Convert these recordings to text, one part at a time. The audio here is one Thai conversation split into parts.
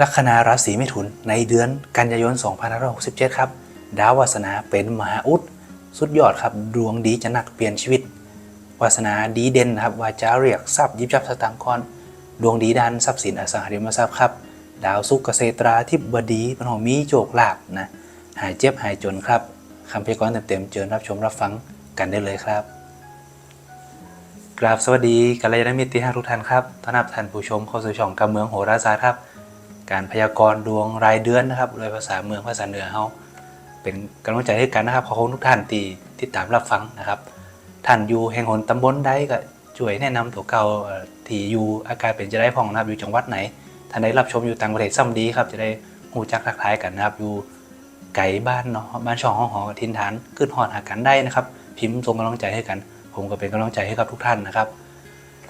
ลัคนาราศีมิถุนในเดือนกันยายน 2567 ครับ ดาววาสนาเป็นมหาอุดสุดยอดครับ ดวงดีจะหนักเปลี่ยนชีวิต วาสนาดีเด่นครับวาจาเรียกทรัพย์ยิบยับสตางค์กรดวงดีด้านทรัพย์สินอสังหาริมทรัพย์ครับ ดาวสุกเกษตราธิบดีเป็นของมีโจกลาบนะ หายเจ็บหายจนครับคำพยากรณ์เต็มๆเชิญรับชมรับฟังกันได้เลยครับกราบสวัสดีกัลยาณมิตรที่ห้าทุกท่านครับต้อนรับท่านผู้ชมเข้าสู่ช่องการเมืองโหราศาสตร์ครับ การพยากรณ์ดวงรายเดือนนะครับโดยภาษาเมืองภาษาเหนือเฮาเป็นกำลังใจให้กันนะครับขอบคุณทุกท่านที่ติดตามรับฟังนะครับ ท่านอยู่แห่งหนตำบลใดก็ช่วยแนะนำตัวเก่าที่อยู่อาการเป็นจะได้พ่องนะครับอยู่จังหวัดไหนท่านใดรับชมอยู่ต่างประเทศซ้ำดีครับจะได้หูจักทักทายกันนะครับอยู่ไกลบ้านเนาะบ้านช่องห้องหอทินฐานขึ้นหอดหากันได้นะครับ พิมพ์ส่งกำลังใจให้กัน ผมก็เป็นกำลังใจให้กับทุกท่านนะครับ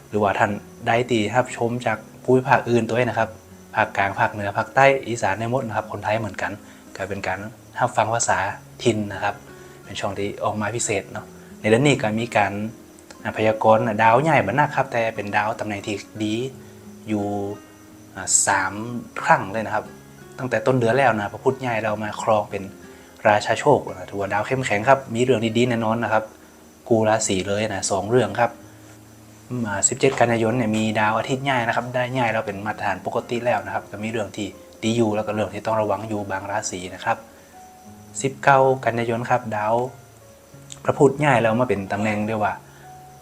หรือว่าท่านได้ตีรับชมจากภูมิภาคอื่นตัวเองนะครับ ภาคกลางภาคเหนือภาคใต้อีสานในมดนะครับ คนไทยเหมือนกันก็เป็นการรับฟังภาษาถิ่นนะครับ เป็นช่องที่ออกมาพิเศษเนาะในเดือนนี้ก็มีการอพยากรณ์ดาวใหญ่บันนะครับ แต่เป็นดาวตำแหน่งที่ดีอยู่สามครั้งเลยนะครับ ตั้งแต่ต้นเดือนแล้วนะพระพุธใหญ่เรามาครองเป็นราชาโชคนะถือว่าดาวเข้มแข็งครับ มีเรื่องดีๆแน่นอนนะครับ กูราศีเลยนะสองเรื่องครับ 17 กันยายนเนี่ยมีดาวอาทิตย์ใหญ่นะครับ ได้ใหญ่เราเป็นมาตรฐานปกติแล้วนะครับ ก็มีเรื่องที่ดีอยู่แล้วก็เรื่องที่ต้องระวังอยู่บางราศีนะครับ 19 กันยายนครับดาวพระพุธง่ายแล้วมาเป็นตำแหน่งเรียกว่า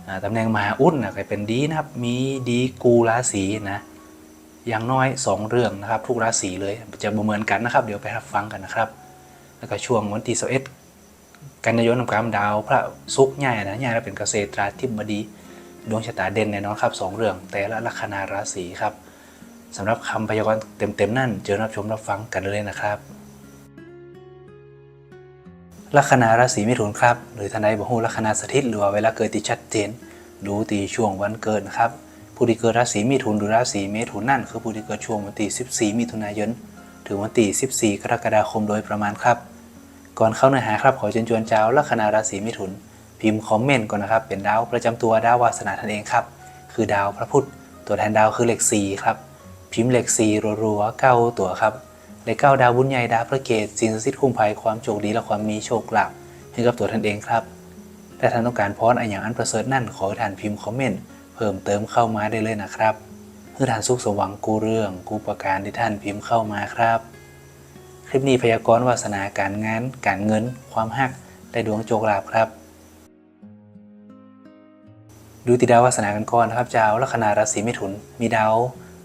อ่าตำแหน่งมหาอุดนะก็เป็นดีนะครับ มีดีกูราศีนะอย่างน้อย 2 เรื่องนะครับ ทุกราศีเลยจะบ่เหมือนกันนะครับ เดี๋ยวไปรับฟังกันนะครับ แล้วก็ช่วงวันที่21กันยายนนำกรรมดาว พระศุกร์ง่ายนะง่ายแล้วเป็นเกษตราธิบดี ดวงชะตาเด่นแน่นอนครับสองเรื่อง แต่ละลัคนาราศีครับสำหรับคำพยากรณ์เต็มๆนั่น เจอรับชมรับฟังกันเลยนะครับลัคนาราศีมิถุนครับ หรือทนายบอกูลัคนาสถิตหรือว่าเวลาเกิดที่ชัดเจนดูตีช่วงวันเกิดนะครับผู้ที่เกิดราศีมิถุนหรือราศีเมถุนนั่นคือผู้ที่เกิดช่วงวันที่14 มิถุนายนถึงวันที่14 กรกฎาคมโดยประมาณครับ ก่อนเข้าเนื้อหาครับขอเชิญชวนเจ้าลัคนาราศีมิถุน พิมพ์คอมเมนต์ก่อนนะครับ เป็นดาวประจำตัวดาววาสนาท่านเองครับ คือดาวพระพุธตัวแทนดาวคือเลข4ครับ พิมพ์เลข4รัวๆเก้าตัวครับเลขเก้าดาวบุญใหญ่ดาวพระเกศสิ่งศักดิ์สิทธิ์คุ้มภัยความโชคดีและความมีโชคลาภให้กับตัวท่านเองครับถ้าท่านต้องการพรอันอย่างอันประเสริฐนั่นขอให้ท่านพิมพ์คอมเมนต์เพิ่มเติมเข้ามาได้เลยนะครับเพื่อท่านสุขสมหวังกูเรื่องกูประการที่ท่านพิมพ์เข้ามาครับ คลิปนี้พยากรณ์วาสนาการงาน การเงิน ความหักและดวงโชคลาภครับ ดูติดาววาสนากันก่อนนะครับดาวลัคนาราศีมิถุน มีดาว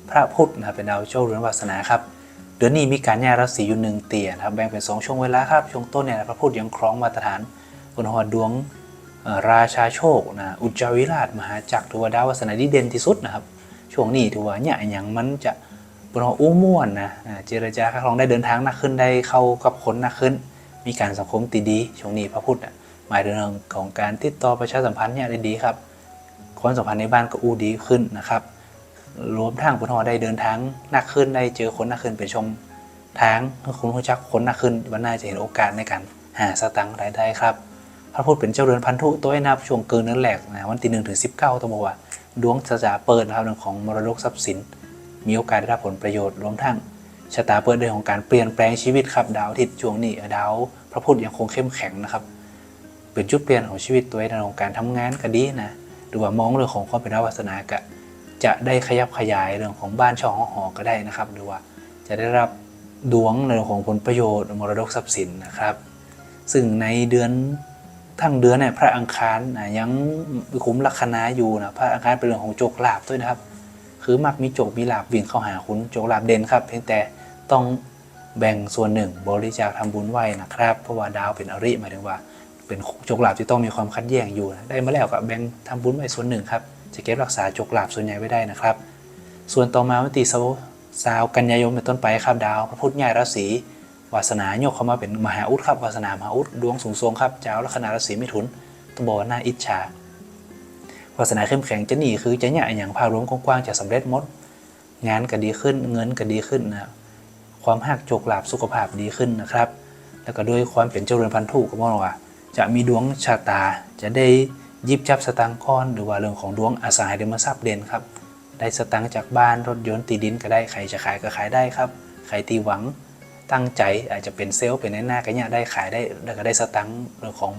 พระพุธนะครับเป็นดาวโชคเรือนวาสนาครับเดือนนี้มีการย้ายราศีอยู่หนึ่งเตียนะครับแบ่งเป็นสองช่วงเวลาครับช่วงต้นเนี่ยพระพุธยังครองมาตรฐานบนหัวดวงราชาโชคนะอุจจาวิราชมหาจักรถือว่าดาววาสนาที่เด่นที่สุดนะครับช่วงนี้ถือว่าเนี่ยอย่างมันจะบนหัวอู้ม่วนนะเจรจาค้าครองได้เดินทางหนักขึ้นได้เข้ากับคนหนักขึ้น มีการสังคมตีดีช่วงนี้พระพุธอะหมายถึงเรื่องของการติดต่อประชาสัมพันธ์เนี่ยได้ดีครับ ความสัมพันธ์ในบ้านก็อู้ดีขึ้นนะครับรวมทั้งพุทธอได้เดินทางหนักขึ้นได้เจอคนหนักขึ้นเป็นชมทางคุณรู้จักคนหนักขึ้นวันหน้าจะเห็นโอกาสในการหาสตังค์รายได้ครับ พระพุทธเป็นเจ้าเรือนพันธุตัวให้นับช่วงเกินนั้นแหลกนะวันที่หนึ่งถึงสิบเก้าต้องบอกว่าดวงจะจะเปิดนะครับเรื่องของมรดกทรัพย์สิน มีโอกาสได้รับผลประโยชน์รวมทั้งชะตาเปิดเรื่องของการเปลี่ยนแปลงชีวิตครับดาวอาทิตย์ช่วงนี้ดาวพระพุทธยังคงเข้มแข็งนะครับเป็นจุดเปลี่ยนของชีวิตตัวเองในเรื่องของการทำงานก็ดีนะ รือว่ามองเรื่องของความเป็นวาสนาก็จะได้ขยับขยายเรื่องของบ้านช่องหอก็ได้นะครับ หรือว่าจะได้รับดวงในเรื่องของผลประโยชน์มรดกทรัพย์สินนะครับ ซึ่งในเดือนทั้งเดือนเนี่ยพระอังคารนะยังคุ้มลัคนาอยู่นะพระอังคารเป็นเรื่องของโจกลาบด้วยนะครับ คือมักมีโจกมีลาบวิ่งเข้าหาคุณโจกลาบเด่นครับ เพียงแต่ต้องแบ่งส่วนหนึ่งบริจาคทำบุญไว้นะครับ เพราะว่าดาวเป็นอริหมายถึงว่า เป็นโจกลาบที่ต้องมีความคัดแย้งอยู่นะได้มาแล้วก็แบ่งทำบุญไว้ส่วนหนึ่งครับจะเก็บรักษาโจกลาบส่วนใหญ่ไว้ได้นะครับ ส่วนต่อมาวันที่สาวกันยายนเป็นต้นไปครับดาว พระพุธใหญ่ราศีวาสนาโยกเข้ามาเป็นมหาอุดครับวาสนามหาอุดดวงสูงทรงครับเจ้าลัคนาราศีมิถุนต้องบอกว่าน่าอิจฉาวาสนาเข้มแข็งจะหนีคือจะเนี่ยอย่างภาพรวมกว้างๆจะสำเร็จหมด งานก็ดีขึ้นเงินก็ดีขึ้นนะความหักโจกลาบสุขภาพดีขึ้นนะครับ แล้วก็ด้วยความเป็นเจริญพันธุก็มองว่า จะมีดวงชะตา จะได้ยิบจับสตางค์ก้อนหรือว่าเรื่องของดวงอสังหาริมทรัพย์เด่นครับ ได้สตางค์จากบ้านรถยนต์ตีดินก็ได้ใครจะขายก็ขายได้ครับใครที่หวังตั้งใจอาจจะเป็นเซลล์เป็นในหน้าก็เนี่ยได้ขายได้แล้วก็ได้สตังค์เรื่องของ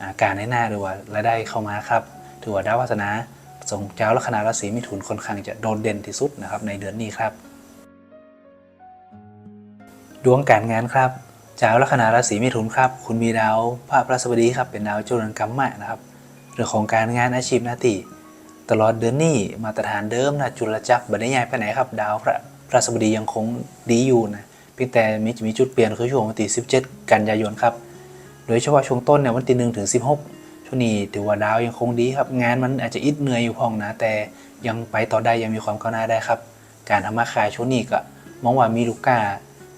อการในหน้าหรือว่ารายได้เข้ามาครับถือว่าดาววาสนาส่งเจ้าลัคนาราศีมิถุนค่อนข้างจะโดดเด่นที่สุดนะครับในเดือนนี้ครับ ดวงการงานครับ จ้าลัคนาราศีมิถุนครับ คุณมีดาวพระพระสบดีครับ เป็นดาวเจริญกรรมะนะครับ เรื่องของการงานอาชีพหน้าที่ตลอดเดือนนี้มาตรฐานเดิมนะจุลจักรบันไดใหญ่ไปไหนครับ ดาวพระพระสบดียังคงดีอยู่นะเพียงแต่มีมีจุดเปลี่ยนคือช่วงวันที่17 กันยายนครับ โดยเฉพาะช่วงต้นเนี่ยวันที่1ถึง16 ช่วงนี้ถือว่าดาวยังคงดีครับ งานมันอาจจะอิดเหนื่อยอยู่พองนะ แต่ยังไปต่อได้ยังมีความก้าวหน้าได้ครับ การทำมาขายช่วงนี้ก็มองว่ามีลูกค้า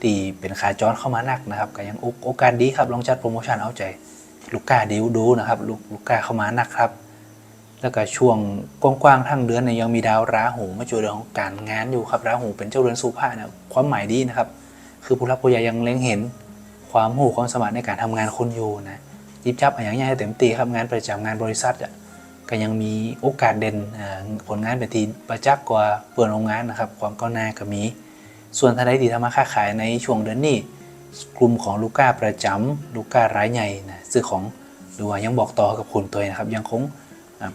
ตีเป็นขาจรเข้ามานักนะครับก็ยังโอโอกาสดีครับลองจัดโปรโมชั่นเอาใจลูกค้าดีดูนะครับลูกลูกค้าเข้ามานักครับ แล้วก็ช่วงกว้างๆทั้งเดือนเนี่ยยังมีดาวราหูมาจูเรื่องของการงานอยู่ครับราหูเป็นเจ้าเรือนสุภาเนี่ยความหมายดีนะครับ คือผู้รับผู้ใหญ่ยังเล็งเห็นความหูความสามารถในการทำงานคนอยู่นะยิบจับอย่างง่ายเต็มตีครับงานประจำงานบริษัทอะก็ยังมีโอกาสเด่นผลงานเป็นทีประจักษ์กว่าเปิดโรงงานนะครับ ความก้าวหน้าก็มี ส่วนทนายที่ทำมาค้าขายในช่วงเดือนนี้ กลุ่มของลูก้าประจำลูก้ารายใหญ่นะซื้อของหรือว่ายังบอกต่อกับคุณตัวเองนะครับ ยังคง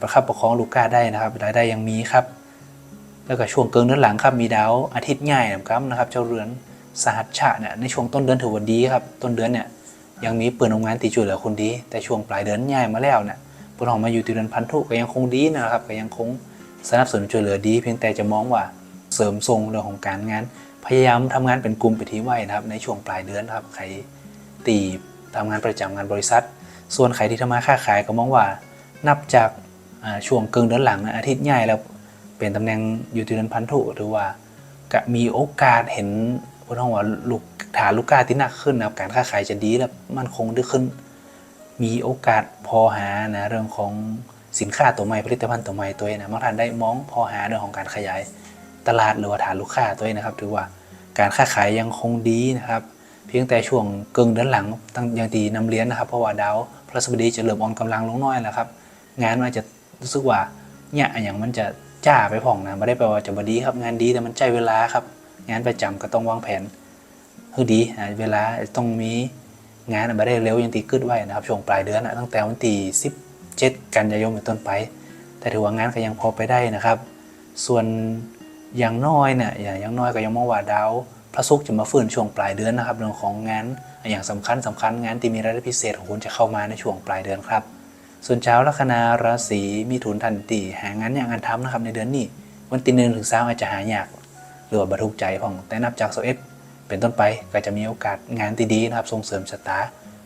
ประคับประคองลูก้าได้นะครับรายได้ยังมีครับ แล้วก็ช่วงเกินเดือนหลังครับมีดาวอาทิตย์ง่ายนะครับนะครับ เจ้าเรือนสหัสชะเนี่ยในช่วงต้นเดือนถือว่าดีครับต้นเดือนเนี่ยยังมีเปิดโรงงานตีจุดเหลือคนดี แต่ช่วงปลายเดือนง่ายมาแล้วเนี่ยพวกเรามาอยู่ตีเดือนพันธุก็ยังคงดีนะครับก็ยังคงสนับสนุนช่วยเหลือดี เพียงแต่จะมองว่าเสริมทรงเรื่องของการงาน พยายามทำงานเป็นกลุ่มไปทีไว้นะครับ ในช่วงปลายเดือนครับใครตีทำงานประจำงานบริษัท ส่วนใครที่ทำมาค้าขายก็มองว่า นับจากช่วงเกินเดือนหลังนะอาทิตย์ง่ายแล้วเป็นตำแหน่งอยู่ที่เดือนพันธุหรือว่าก็มีโอกาสเห็นพูดถึงว่าลูกฐานลูกค้าที่หนักขึ้นนะครับการค้าขายจะดีและมั่นคงดีขึ้น มีโอกาสพอหานะเรื่องของสินค้าตัวใหม่ผลิตภัณฑ์ตัวใหม่ตัวเองนะบางท่านได้มองพอหาเรื่องของการขยาย ตลาดหรือว่าฐานลูกค้าตัวเองนะครับ ถือว่าการค้าขายยังคงดีนะครับ เพียงแต่ช่วงเกิงเดือนหลังตั้งยังตีนำเลี้ยนนะครับ เพราะว่าดาวพระสบดีจะเริ่มอ่อนกำลังลงน้อยแล้วครับ งานมันจะรู้สึกว่าเนี่ยอย่างมันจะจ้าไปผ่องนะไม่ได้แปลว่าจะบดีครับงานดีแต่มันใจเวลาครับ งานประจำก็ต้องวางแผนให้ดีเวลาต้องมีงานไม่ได้เร็วยังตีกึดไว้นะครับช่วงปลายเดือนตั้งแต่วันที่17 กันยายนเป็นต้นไป แต่ถือว่างานก็ยังพอไปได้นะครับ ส่วน อย่างน้อยเนี่ยอย่างย่างน้อยก็ยังมองว่าดาวพระศุกร์จะมาฟื้นช่วงปลายเดือนนะครับเรื่องของงานอย่างสำคัญสำคัญงานที่มีรายได้พิเศษของคุณจะเข้ามาในช่วงปลายเดือนครับ ส่วนเช้าลัคนาราศีมิถุนทันตีหางานอย่างงานทำนะครับในเดือนนี้ วันที่หนึ่งถึงสามอาจจะหายากหรือว่าบรรทุกใจพ่องแต่นับจากโซเอฟเป็นต้นไปก็จะมีโอกาสงานที่ดีนะครับส่งเสริมชะตา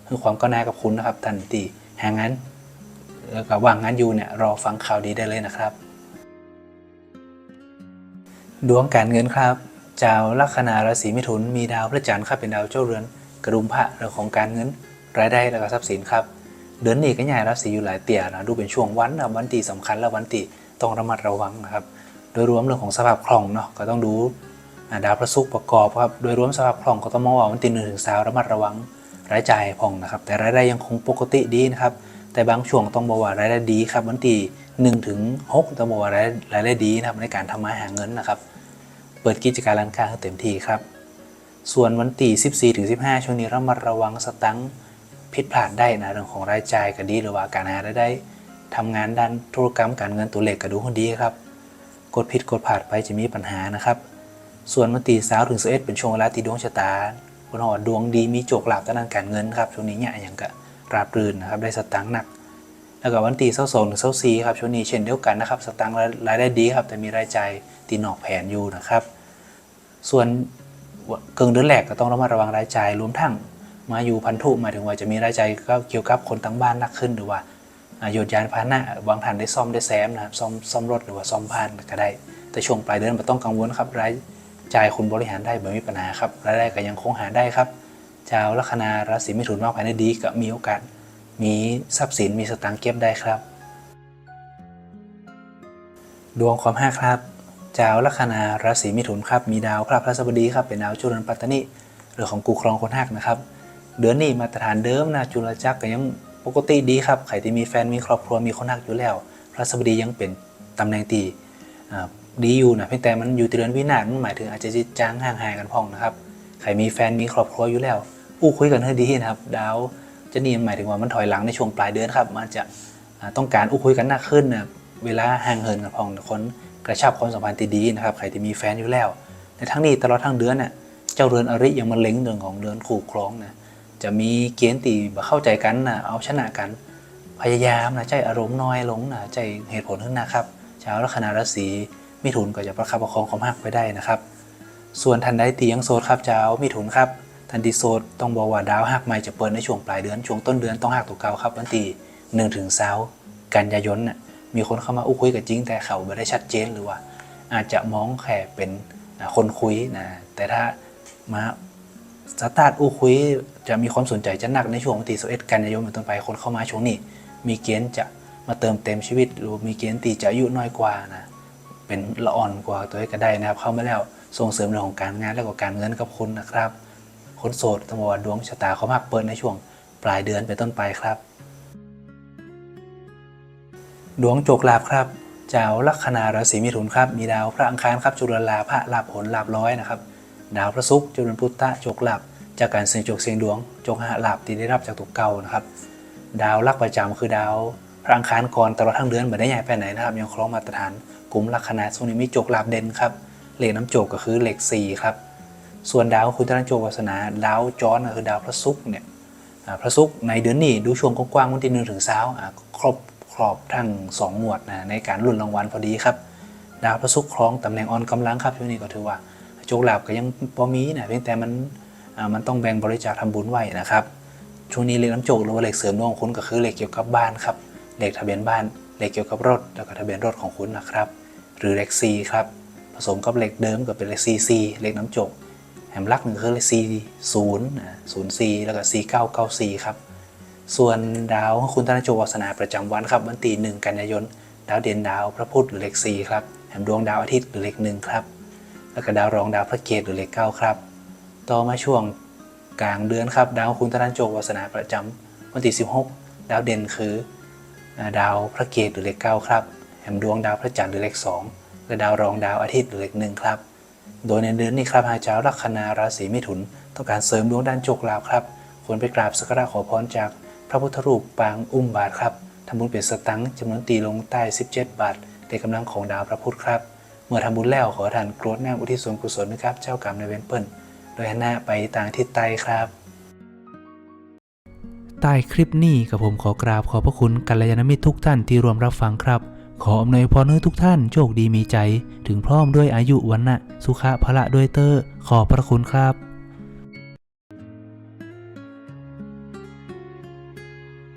คือความก้าวหน้ากับคุณนะครับทันตีหางานแล้วก็ว่างงานอยู่เนี่ยรอฟังข่าวดีได้เลยนะครับ ดวงการเงินครับเจ้าลัคนาราศีมิถุนมีดาวพระจันทร์ครับเป็นดาวเจ้าเรือน กระดุมพระเรื่องของการเงิน รายได้และก็ทรัพย์สินครับ เดือนนี้ก็ใหญ่ราศีอยู่หลายเตี่ยนะดูเป็นช่วงวันนะวันตีสำคัญและวันตีต้องระมัดระวังนะครับ โดยรวมเรื่องของสภาพคล่องเนาะก็ต้องดูดาวพระศุกร์ประกอบครับโดยรวมสภาพคล่องก็ต้องมองว่าวันตีหนึ่งถึงสามระมัดระวังรายจ่ายผ่องนะครับ แต่รายได้ยังคงปกติดีนะครับแต่บางช่วงต้องบอกว่ารายได้ดีครับวันตี หนึ่งถึงหกต้องบอกว่ารายรายได้ดีนะครับในการทำมาหาเงินนะครับ เปิดกิจการร้านค้าให้เต็มที่ครับ ส่วนวันที่14ถึง15 ช่วงนี้เระมัดระวังสตังค์ผิดพลาดได้นะเรื่องของรายจ่ายก็ดีหรือว่าการหารายได้ทำงานด้านธุรกรรมการเงินตัวเลขก็ดูคนดีครับ กดผิดกดพลาดไปจะมีปัญหานะครับ ส่วนวันที่3ถึง11เป็นช่วงเวลาที่ดวงชะตาคนหอดวงดีมีโจกหลาภด้านการเงินครับช่วงนี้เนี่ยอย่างก็ราบรื่นนะครับได้สตังค์หนัก แล้วก็วันที่เสาสองถึงเสาสี่ครับช่วงนี้เช่นเดียวกันนะครับสตางค์รายได้ดีครับแต่มีรายจ่ายตีนอกแผนอยู่นะครับ ส่วนเกิงเดือนแรกก็ต้องระมัดระวังรายจ่ายรวมทั้งมาอยู่พันธุหมายถึงว่าจะมีรายจ่ายก็เกี่ยวกับคนทั้งบ้านนักขึ้นหรือว่าโยนยานพาหนะบางท่านได้ซ่อมได้แซมนะครับซ่อมซ่อมรถหรือว่าซ่อมพานก็ได้ แต่ช่วงปลายเดือนไม่ต้องกังวลครับรายจ่ายคุณบริหารได้ไม่มีปัญหาครับรายได้ก็ยังคงหาได้ครับชาวลัคนาราศีมิถุนวางแผนดีก็มีโอกาส มีทรัพย์สินมีสตางค์เก็บได้ครับ ดวงความห้าครับจ้าลัคนาราศีมิถุนครับมีดาวพระพระสบดีครับเป็นดาวจุลนปัตตนิเรือของกูครองคนหักนะครับ เดือนนี้มาตรฐานเดิมนะจุลจักรก็ยังปกติดีครับใครที่มีแฟนมีครอบครัวมีคนหักอยู่แล้ว พระสบดียังเป็นตำแหน่งตีดีอยู่นะเพียงแต่มันอยู่เดือนวินาศมันหมายถึงอาจจะจางห่างหายกันพ่องนะครับใครมีแฟนมีครอบครัวอยู่แล้วอู้คุยกันให้ดีนะครับ ดาว จะนี่หมายถึงว่ามันถอยหลังในช่วงปลายเดือนครับมันจะต้องการอู้คุยกันหนักขึ้นนะเวลาห่างเหินกันพองคนกระชับความสัมพันธ์ที่ดีนะครับใครที่มีแฟนอยู่แล้ว ในทั้งนี้ตลอดทั้งเดือนน่ะเจ้าเรือนอริยังมาเล็งเรื่องของเรือนคู่ครองนะจะมีเกณฑ์ตีบ่เข้าใจกันนะเอาชนะกันพยายามนะใจอารมณ์น้อยลงนะใจเหตุผลขึ้นนะครับชาวลัคนาราศีมิถุนก็จะประคับประคองความหักไปได้นะครับ ส่วนทันใดตียังโสดครับเจ้ามิถุนครับ ทันทีโสดต้องบอกว่าดาวหักใหม่จะเปิดในช่วงปลายเดือนช่วงต้นเดือนต้องหักตัวเก่าครับวันที่หนึ่งถึงเสาร์กันยายนน่ะมีคนเข้ามาอุ้คุยกับจริงแต่เขาไม่ได้ชัดเจนหรือว่า อาจจะมองแค่เป็นคนคุยนะแต่ถ้ามาสตาร์ทอู้คุยจะมีความสนใจจะหนักในช่วงวันที่11กันยายนเป็นต้นไปคนเข้ามาช่วงนี้ มีเกณฑ์จะมาเติมเต็มชีวิต หรือมีเกณฑ์ตีจะอายุน้อยกว่านะเป็นละอ่อนกว่าตัวเองก็ได้นะครับ เข้ามาแล้วส่งเสริมเรื่องของการงานและก็การเงินกับคุณนะครับ คนโสดต้องบอกว่าดวงชะตาเขามากเปิดในช่วงปลายเดือนเป็นต้นไปครับ ดวงโจกลาภครับเจ้าลัคนาราศีมิถุนครับ มีดาวพระอังคารครับจุลลาภะลาภผลลาภร้อยนะครับ ดาวพระศุกร์จุลพุตตะโจกลาภจากการเสี่ยงโจกเสี่ยงดวงโจกหะลาภที่ได้รับจากตัวเก่านะครับ ดาวลักประจำคือดาวพระอังคารก่อนตลอดทั้งเดือนไม่ได้ใหญ่ไปไหนนะครับยังคล้องมาตรฐานกลุ่มลัคนาช่วงนี้มีโจกลาภเด่นครับเหลขน้ำโจกก็คือเหลข4ครับ ส่วนดาวคุณธนโจกวาสนา ดาวจรก็คือดาวพระศุกร์เนี่ยพระศุกร์ในเดือนนี้ดูช่วงกว้างๆวันที่หนึ่งถึงเช้าครบครอบทั้งสองหมวดนะในการลุ้นรางวัลพอดีครับ ดาวพระศุกร์ครองตำแหน่งอ่อนกำลังครับช่วงนี้ก็ถือว่าโจกลาภก็ยังพอมีนะเพียงแต่มันมันต้องแบ่งบริจาคทำบุญไว้นะครับช่วงนี้เลขน้ำโจกหรือว่าเลขเสริมดวงของคุณก็คือเลขเกี่ยวกับบ้านครับเลขทะเบียนบ้านเลขเกี่ยวกับรถแล้วก็ทะเบียนรถของคุณนะครับ หรือเลข C ครับผสมกับเลขเดิมก็เป็นเลข CC เลขน้ำโจก แหมลักหนึ่งคือเลข C 0นะ0 C แล้วก็ C 9 9 C ครับ ส่วนดาวของคุณธนโจวาสนาประจำวันครับวันที่หนึ่งกันยายน ดาวเด่นดาวพระพุธหรือเลข4ครับแหมดวงดาวอาทิตย์หรือเลขหนึ่งครับ แล้วก็ดาวรองดาวพระเกตหรือเลข 9 ครับ ต่อมาช่วงกลางเดือนครับดาวคุณธนันโจวาสนาประจำวันที่16 ดาวเด่นคือ ดาวพระเกตหรือเลข 9 ครับแหมดวงดาวพระจันทร์หรือเลข 2 และดาวรองดาวอาทิตย์หรือเลข1ครับ โดยในเดือนนี้ครับหากเจ้าลัคนาราศีมิถุน ต้องการเสริมดวงด้านโชคลาภครับ ควรไปกราบสักการะขอพรจากพระพุทธรูปปางอุ้มบาทครับทำบุญเปลี่ยนสตังค์จำนวนตีลงใต้ 17 บาทในกำลังของดาวพระพุธครับ เมื่อทำบุญแล้วขอทานกรธแนมอุทิศส่วนกุศลนะครับ เจ้ากรรมในายเวรเปิ้ลโดยหนหน้าไปทางทิศใต้ครับ ใต้คลิปนี้กับผมขอกราบขอบพระคุณกัลยาณมิตรทุกท่านที่รวมรับฟังครับ ขออำนวยพรให้ทุกท่านโชคดีมีใจ ถึงพร้อมด้วยอายุวันนะสุขะพละด้วยเตอร์ขอบพระคุณครับ